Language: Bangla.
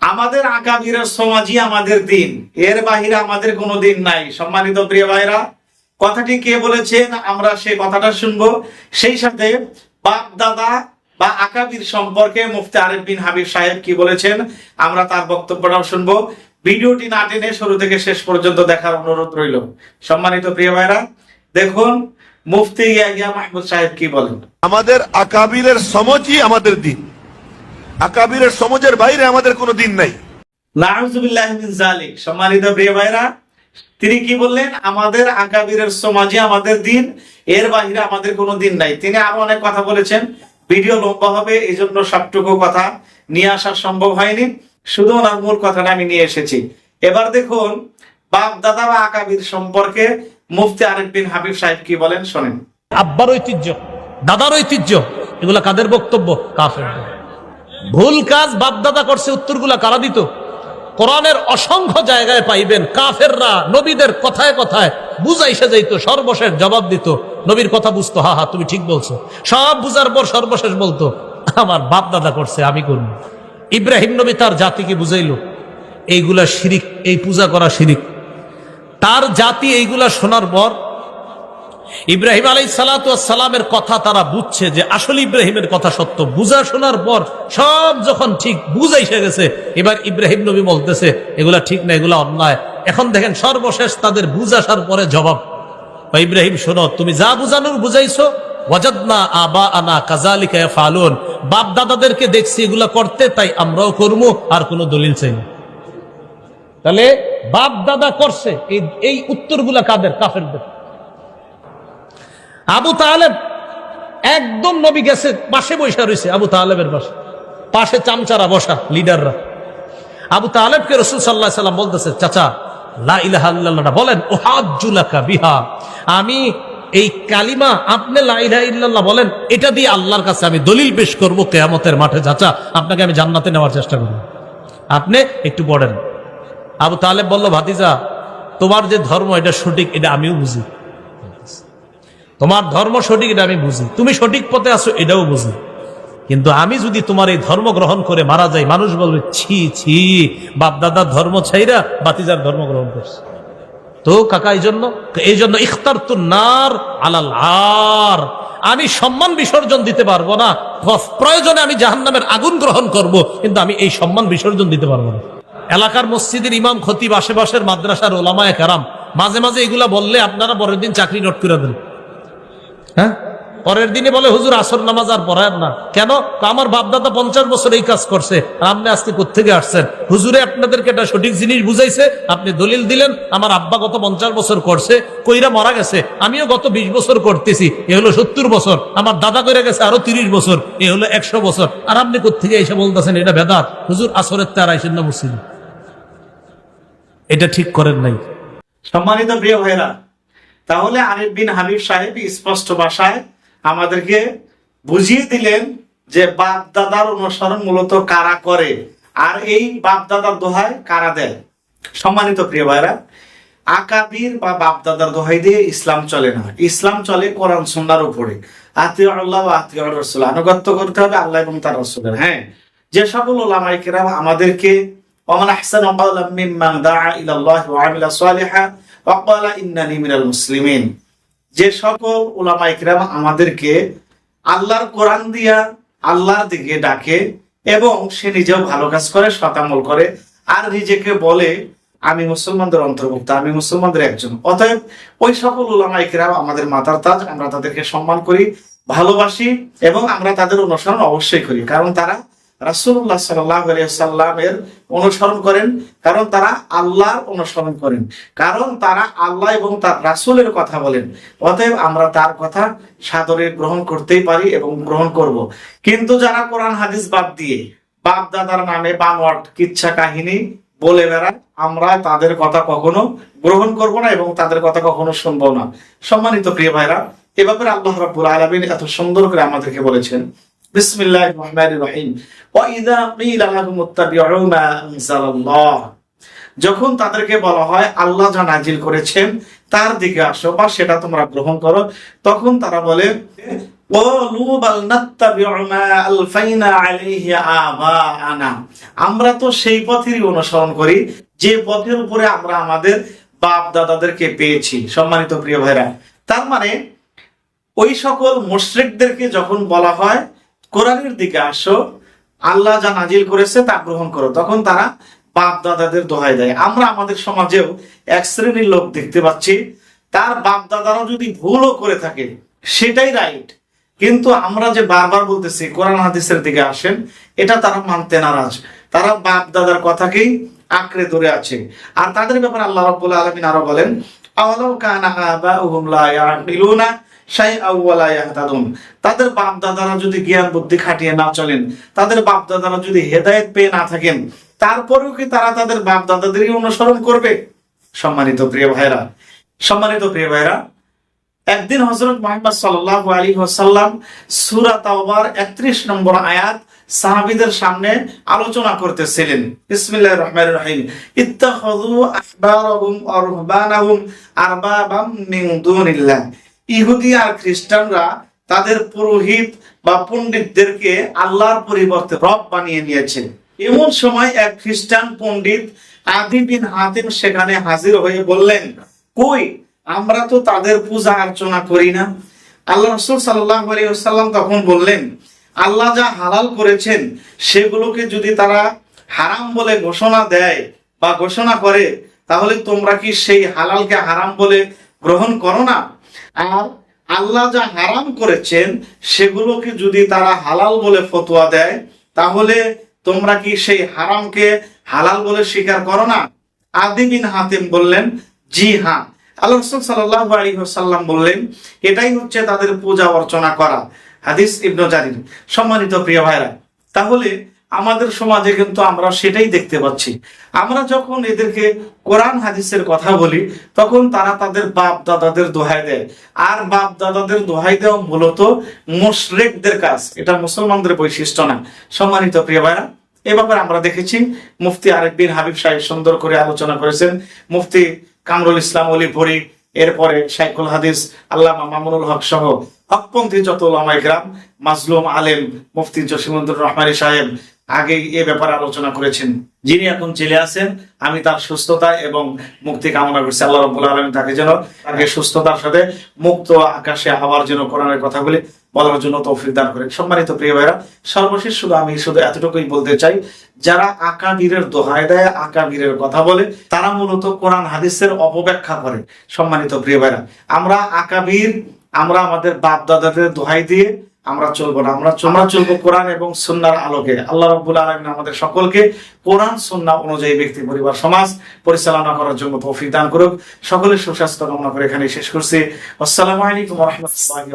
আমাদের আকাবিরের সমাজই আমাদের দিন। এর বাহিরে আমাদের কোনো দিন নাই। সম্মানিত প্রিয় ভাইরা কথাটি কে বলেছেন আমরা সেই কথাটা শুনব। সেই সাথে বাপ দাদা বা আকাবির সম্পর্কে মুফতি আরিফ বিন হাবিব সাহেব কি বলেছেন আমরা তার বক্তব্যটাও শুনব। ভিডিওটি না টেনে শুরু থেকে শেষ পর্যন্ত দেখার অনুরোধ রইল। সম্মানিত প্রিয় ভাইরা দেখুন, মুফতি ইয়াহিয়া মাহমুদ সাহেব কি বলেন। আমাদের আকাবিরের সমজই আমাদের দিন। আকাবিরের সমাজের বাইরে আমাদের কোনো দিন নাই। নাউজুবিল্লাহ মিন জালিক সম্মানিত প্রিয় ভাইরা তিনি কি বললেন? আমাদের আকাবিরের সমাজে আমাদের দিন এর বাহিরে আমাদের কোনো দিন নাই। তিনি আরও অনেক কথা বলেছেন। ভিডিও লম্বা হবে এই জন্য সবটুকু কথা নিয়ে আসা সম্ভব হয়নি। শুধু ওনার মূল কথাটা আমি নিয়ে এসেছি। এবার দেখুন বাপ দাদা বা আকাবির সম্পর্কে মুফতি আরিফ বিন হাবিব সাহেব কি বলেন? শোনেন। আব্বার ঐতিহ্য দাদার ঐতিহ্য এগুলো কাদের বক্তব্য? কাফের ভুল কাজ বাপদাদা করছে, উত্তরগুলা কারা দিত? কোরআনের অসংখ্য জায়গায় পাইবেন, কাফেররা নবীদের কথায় কথায় বুঝাইসে যাইতো, সর্বশেষ জবাব দিত। নবীর কথা বুঝতো, হা হা, তুমি ঠিক বলছো। সব বুঝার পর সর্বশেষ বলতো, আমার বাপ দাদা করছে, আমি করব। ইব্রাহিম নবী তার জাতিকে বুঝাইলো, এইগুলা শিরিক, এই পূজা করা শিরিক। তার জাতি এইগুলা শোনার পর ইব্রাহিম আলাই সালামের কথা তারা বুঝছে যে আসলে ইব্রাহিমের কথা সত্য। বুঝা শোনার পর সব যখন ঠিক বুঝাইসে গেছে, এবার ইব্রাহিম নবী বলতেছে, এগুলা ঠিক না, এগুলা অন্যায়। এখন দেখেন সর্বশেষ তাদের বুঝাসার পরে জবাব। ইব্রাহিম, শোনো, তুমি যা বুঝানোর বুঝাইছো আবা আনা কাজালিকা ফালুন বাপ দাদাদেরকে দেখছি এগুলা করতে, তাই আমরাও করব আর কোনো দলিল চাই না। তাহলে বাপ দাদা করছে, এই এই উত্তরগুলা কাদের? কাফেরদের। আবু তালেব একদম নবী গেছে, পাশে বৈশা রয়েছে আবু তালেবের পাশে। পাশে চামচারা বসা, লিডাররা। আবু তালেবকে রসুল সাল্লাহ সাল্লাম বলতেছে, চাচা, লা ইলাহা ইল্লাল্লাহটা বলেন ওহাজ্জুলাকা বিহা। আমি এই কালিমা আপনি লা ইলাহা বলেন, এটা দিয়ে আল্লাহর কাছে আমি দলিল পেশ করব কেয়ামতের মাঠে। চাচা, আপনাকে আমি জান্নাতে নেওয়ার চেষ্টা করব। আপনি একটু পড়েন। আবু তালেব বলল, ভাতিজা, তোমার যে ধর্ম, এটা সঠিক, এটা আমিও বুঝি। তোমার ধর্ম সঠিক এটা আমি বুঝি। তুমি সঠিক পথে আছো, এটাও বুঝি। কিন্তু আমি যদি তোমার এই ধর্ম গ্রহণ করে মারা যাই, মানুষ বলবে, ছি ছি বাপ দাদার ধর্ম ছাইরা বাতিজার ধর্ম গ্রহণ করছে। তো কাকা এই জন্য এই জন্য ইখতার তো নার আলাল আর। আমি সম্মান বিসর্জন দিতে পারব না। প্রয়োজনে আমি জাহান্নামের আগুন গ্রহণ করব, কিন্তু আমি এই সম্মান বিসর্জন দিতে পারব না। এলাকার মসজিদের ইমাম, খতিব, আশেপাশের মাদ্রাসার ওলামায় কারাম, মাঝে মাঝে এগুলা বললে আপনারা পরের দিন চাকরি নোট করে দেন। হ্যাঁ? পরের দিনে বলে হুজুর আসর নামাজ আর পড়ায় না। কেন? তো আমার বাপদাদা পঞ্চাশ বছর এই কাজ করছে আর আপনি আজকে কোথেকে আসছেন? হুজুরে আপনাদেরকে একটা সঠিক জিনিস বুঝাইছে আপনি দলিল দিলেন আমার আব্বা গত পঞ্চাশ বছর করছে কইরা মারা গেছে আমিও গত বিশ বছর করতেছি এ হলো সত্তর বছর আমার দাদা করে গেছে আরও তিরিশ বছর এ হলো একশো বছর আর আপনি কোথেকে এসে বলতেছেন এটা বেদাত? হুজুর আসরের তার আইসেন না মুসিদ এটা ঠিক করেন নাই। সম্মানিত প্রিয় ভাইরা তাহলে আরিফ বিন হানিফ সাহেব স্পষ্ট ভাষায় আমাদেরকে বুঝিয়ে দিলেন যে বাপ দাদার অনুসরণ মূলত কারা করে, আর এই বাপ দাদার দোহায় কারা দেয়। সম্মানিত প্রিয় ভাইরা, আকাবির বা বাপ দাদার দোহাই দিয়ে ইসলাম চলে না। ইসলাম চলে কোরআন সন্ন্যার উপরে। আত্মীয় আল্লাহ আত্মীয় রসুল। আনুগত্য করতে হবে আল্লাহ এবং তার রসুলের। হ্যাঁ যে সকল ওলামাই আমাদেরকে, ওমান আহসান মিম্মান দাআ ইলাল্লাহি ওয়া অকালা ইন্নানি মিনাল মুসলিমিন। যে সকল ওলামা ইকরাম আমাদেরকে আল্লাহর কোরআন দিয়া আল্লাহর দিকে ডাকে এবং সে নিজেও ভালো কাজ করে শতামল করে। আর নিজেকে বলে, আমি মুসলমানদের অন্তর্ভুক্ত, আমি মুসলমানদের একজন। অতএব ওই সকল ওলামা ইকরাম আমাদের মাতার তাজ, আমরা তাদেরকে সম্মান করি, ভালোবাসি এবং আমরা তাদের অনুসরণ অবশ্যই করি। কারণ তারা রাসুল্লাহ সাল্লামের অনুসরণ করেন, কারণ তারা আল্লাহর অনুসরণ করেন, কারণ তারা আল্লাহ এবং তার রাসুলের কথা বলেন অতএব আমরা তার কথা সাদরে গ্রহণ করতেই পারি এবং গ্রহণ করব। কিন্তু যারা কোরআন, হাদিস বাদ দিয়ে বাপ দাদার নামে বানোয়াট, কিচ্ছা কাহিনী বলে বেড়ায়, আমরা তাদের কথা কখনো গ্রহণ করব না এবং তাদের কথা কখনো শুনব না সম্মানিত প্রিয় ভাইরা, এ ব্যাপারে আল্লাহ রাব্বুল আলামিন এত সুন্দর করে আমাদেরকে বলেছেন বিসমিল্লাহ রহমান রহিম وإذا قيل لهم اتبعوا ما أنزل الله যখন তাদেরকে বলা হয় আল্লাহ যা নাজিল করেছেন তার দিকে আসো বা সেটা তোমরা গ্রহণ করো তখন তারা বলে قالوا بل نتبع ما ألفينا عليه آباءنا আমরা তো সেই পথেরই অনুসরণ করি যে পথের উপরে আমরা আমাদের বাপ দাদাদেরকে পেয়েছি সম্মানিত প্রিয় ভাইরা তার মানে ওই সকল মুশরিকদেরকে যখন বলা হয় কোরআনের দিকে আসো, আল্লাহ যা নাজিল করেছে তা গ্রহণ করো। তখন তারা বাপ দাদাদের দোহাই দেয়। আমরা আমাদের সমাজেও এক শ্রেণির লোক দেখতে পাচ্ছি, তার বাপ দাদারা যদি ভুলও করে থাকে, সেটাই রাইট। কিন্তু আমরা যে বারবার বলতেছি, কোরআন হাদিসের দিকে আসেন, এটা তারা মানতে নারাজ। তারা বাপ দাদার কথাকেই আঁকড়ে ধরে আছে। আর তাদের ব্যাপারে আল্লাহ রাব্বুল আলামিন আরও বলেন, আওয়ালাউ কানা আবাউহুম লা ইয়াকিলুনা শাইআও ওয়া তাদের বাপ দাদারা যদি জ্ঞান বুদ্ধি খাটিয়ে না চলেন, তাদের বাপ দাদারা যদি হেদায়েত পেয়ে না থাকেন, তারপরেও কি তারা তাদের বাপ দাদাদেরই অনুসরণ করবে? সম্মানিত প্রিয় ভাইরা সম্মানিত প্রিয় ভাইরা একদিন হজরত মোহাম্মদ সাল্লাহ আলী ওসাল্লাম সুরা তাওবার একত্রিশ নম্বর আয়াত সাহাবিদের সামনে আলোচনা করতেছিলেন। বিসমিল্লাহ রহমান রহিম। ইত্তাখাযু আহবারহুম আরবাবাম মিন দুনিল্লাহ। ইহুদি আর খ্রিস্টানরা তাদের পুরোহিত বা পণ্ডিতদেরকে আল্লাহর পরিবর্তে রব বানিয়ে নিয়েছে। এমন সময় এক খ্রিস্টান পণ্ডিত আদি বিন হাতিম সেখানে হাজির হয়ে বললেন, কই, আমরা তো তাদের পূজা অর্চনা করি না। আল্লাহ রসুল আলাইসাল্লাম তখন বললেন, আল্লাহ যা হালাল করেছেন, সেগুলোকে যদি তারা হারাম বলে ঘোষণা দেয় বা ঘোষণা করে, তাহলে তোমরা কি সেই হালালকে হারাম বলে গ্রহণ করো না? আর আল্লাহ যা হারাম করেছেন, সেগুলোকে যদি তারা হালাল বলে ফতোয়া দেয়, তাহলে তোমরা কি সেই হারামকে হালাল বলে স্বীকার করো না? আদিমিন হাতিম বললেন, জি হ্যাঁ। আল্লাহ সাল্লাহ সাল্লাম বললেন, এটাই হচ্ছে তাদের পূজা অর্চনা করা। হাদিস ইবনু জারির। সম্মানিত প্রিয় ভাইরা, তাহলে আমাদের সমাজে কিন্তু আমরা সেটাই দেখতে পাচ্ছি। আমরা যখন এদেরকে কোরআন হাদিসের কথা বলি, তখন তারা তাদের বাপ দাদাদের দোহাই দেয়। আর বাপ দাদাদের দোহাই দেওয়া মূলত মুশরিকদের কাজ। এটা মুসলমানদের বৈশিষ্ট্য না। সম্মানিত প্রিয় ভাইরা, এ ব্যাপারে আমরা দেখেছি মুফতি আরেক বিন হাবিব সাহেব সুন্দর করে আলোচনা করেছেন। মুফতি কামরুল ইসলাম অলি ভরি, এরপরে শাইখুল হাদিস, আল্লামা মামুনুল হক সহ হকপন্থী যত ওলামাইকরাম মাজলুম আলেম মুফতি জসিমুদ্দুর রহমানী সাহেব আগে এ ব্যাপারে আলোচনা করেছেন। যিনি এখন জেলে আছেন, আমি তার সুস্থতা এবং মুক্তি কামনা করছি। আল্লাহ রব্বুল আলমী তাকে যেন তাকে সুস্থতার সাথে মুক্ত আকাশে হওয়ার জন্য কোরআনের কথাগুলি বলার জন্য তৌফিক দান করেন। সম্মানিত প্রিয় ভাইরা সর্বশেষ শুধু আমি শুধু এতটুকুই বলতে চাই, যারা আকাবীরের দোহাই দেয়, আকাবীরের কথা বলে, তারা মূলত কোরআন হাদিসের অপব্যাখ্যা করে। সম্মানিত প্রিয় ভাইরা আমরা আকাবীর, আমরা আমাদের বাপ দাদাদের দোহাই দিয়ে আমরা চলবো না, আমরা আমরা চলবো কোরআন এবং সন্ন্যার আলোকে। আল্লাহ রব্বুল আলমিন আমাদের সকলকে কোরআন, সন্না অনুযায়ী ব্যক্তি, পরিবার, সমাজ পরিচালনা করার জন্য তৌফিক দান করুক। সকলের সুস্বাস্থ্য কামনা করে এখানে শেষ করছি। আসসালামু আলাইকুম রাহমাতুল্লাহি